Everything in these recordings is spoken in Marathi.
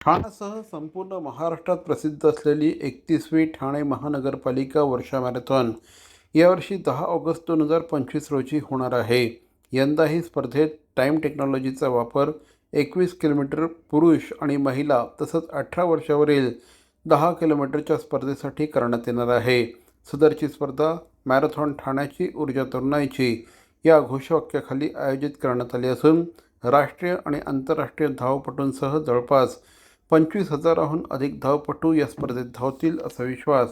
ठाण्यासह संपूर्ण महाराष्ट्रात प्रसिद्ध असलेली एकतीसवी ठाणे महानगरपालिका वर्षा मॅरेथॉन यावर्षी दहा ऑगस्ट दोन हजार पंचवीस रोजी होणार आहे. यंदाही स्पर्धेत टाईम टेक्नॉलॉजीचा वापर एकवीस किलोमीटर पुरुष आणि महिला तसंच अठरा वर्षावरील दहा किलोमीटरच्या स्पर्धेसाठी करण्यात येणार आहे. सदरची स्पर्धा मॅरेथॉन ठाण्याची ऊर्जा तरुणाईची या घोषवाक्याखाली आयोजित करण्यात आली असून राष्ट्रीय आणि आंतरराष्ट्रीय धावपटूंसह जवळपास पंचवीस हजाराहून अधिक धावपटू या स्पर्धेत धावतील असा विश्वास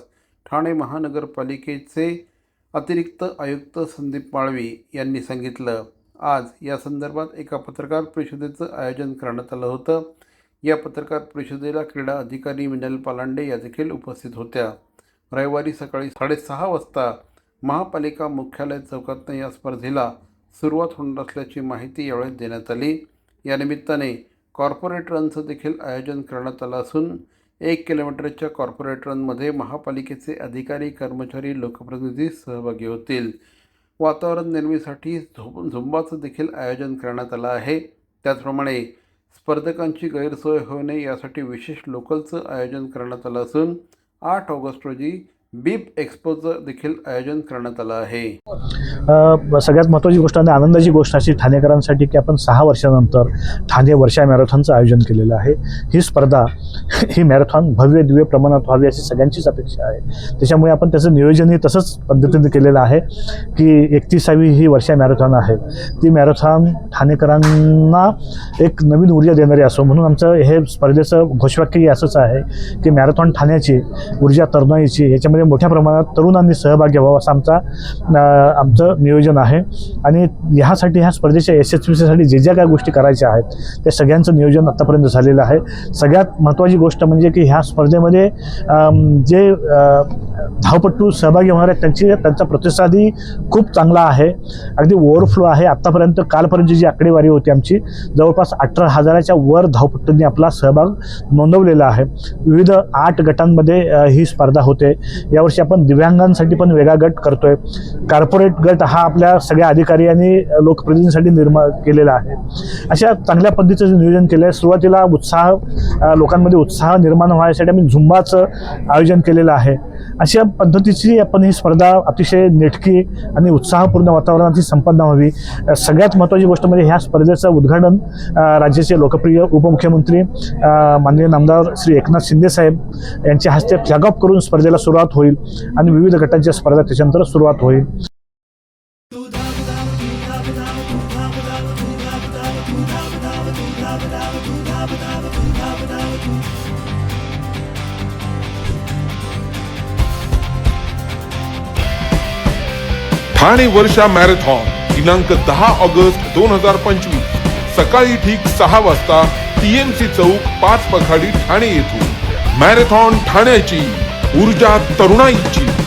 ठाणे महानगरपालिकेचे अतिरिक्त आयुक्त संदीप माळवी यांनी सांगितलं. आज या संदर्भात एका पत्रकार परिषदेचं आयोजन करण्यात आलं होतं. या पत्रकार परिषदेला क्रीडा अधिकारी मिनल पालांडे या देखील उपस्थित होत्या. रविवारी सकाळी साडेसहा वाजता महापालिका मुख्यालय चौकातनं या स्पर्धेला सुरुवात होणार असल्याची माहिती यावेळी देण्यात आली. या निमित्ताने कॉर्पोरेट रनचं देखील आयोजन करण्यात आलं असून एक किलोमीटरच्या कॉर्पोरेट रनमध्ये महापालिकेचे अधिकारी कर्मचारी लोकप्रतिनिधी सहभागी होतील. वातावरण निर्मितीसाठी झो झुंबाचं देखील आयोजन करण्यात आलं आहे. त्याचप्रमाणे स्पर्धकांची गैरसोय होऊ नये यासाठी विशेष लोकलचं आयोजन करण्यात आलं असून आठ ऑगस्ट रोजी बीप एक्सपोचं देखील आयोजन करण्यात आलं आहे. सगळ्यात महत्त्वाची गोष्ट आणि आनंदाची गोष्ट अशी ठाणेकरांसाठी की आपण सहा वर्षानंतर ठाणे वर्षा मॅरेथॉनचं आयोजन केलेलं आहे. ही स्पर्धा ही मॅरेथॉन भव्य दिव्य प्रमाणात व्हावी अशी सगळ्यांचीच अपेक्षा आहे. त्याच्यामुळे आपण त्याचं नियोजनही तसंच पद्धतीने केलेलं आहे की एकतीसावी ही वर्षा मॅरेथॉन आहे. ती मॅरेथॉन ठाणेकरांना एक नवीन ऊर्जा देणारी असो म्हणून आमचं हे स्पर्धेचं घोषवाक्यही असंच आहे की मॅरेथॉन ठाण्याची ऊर्जा तरुणाईची याच्यामध्ये मोठ्या प्रमाणात तरुणांनी सहभाग घ्यावा असं आमचा आमचं नियोजन आहे. आणि ह्यासाठी ह्या स्पर्धेच्या यशस्वीसाठी जे ज्या काय गोष्टी करायच्या आहेत त्या सगळ्यांचं नियोजन आत्तापर्यंत झालेलं आहे. सगळ्यात महत्त्वाची गोष्ट म्हणजे की ह्या स्पर्धेमध्ये जे धावपट्टू धावपटू सहभागी होणार आहेत त्यांची त्यांचा प्रतिसादही खूप चांगला आहे. अगदी ओव्हरफ्लो आहे. आत्तापर्यंत कालपर्यंतची जी आकडेवारी होती आमची जवळपास अठरा हजाराच्या वर धावपट्टूंनी आपला सहभाग नोंदवलेला आहे. विविध आठ गटांमध्ये ही स्पर्धा होते. यावर्षी आपण दिव्यांगांसाठी पण वेगळा गट करतोय. कॉर्पोरेट गट हा आपल्या सगळ्या अधिकारी आणि लोकप्रतिनिधींसाठी निर्माण केलेला आहे. अशा चांगल्या पद्धतीचं नियोजन केलं आहे सुरुवातीला उत्साह लोकांमध्ये उत्साह निर्माण व्हायसाठी आम्ही झुंबाचं आयोजन केलेलं आहे. अशा पद्धतीची आपण ही स्पर्धा अतिशय नेटकी आणि उत्साहपूर्ण वातावरणाची संपन्न व्हावी. सगळ्यात महत्त्वाची गोष्ट म्हणजे ह्या स्पर्धेचं उद्घाटन राज्याचे लोकप्रिय उपमुख्यमंत्री माननीय नामदार श्री एकनाथ शिंदे साहेब यांच्या हस्ते फ्लॅग ऑफ करून स्पर्धेला सुरुवात होईल आणि विविध गटांच्या स्पर्धा त्याच्यानंतर सुरुवात होईल. ठाणे वर्षा मॅरेथॉन दिनांक दहा ऑगस्ट दोन हजार पंचवीस सकाळी ठीक सहा वाजता टीएमसी चौक पाच पखाडी ठाणे येथून. मॅरेथॉन ठाण्याची. ऊर्जा तरुणाईची.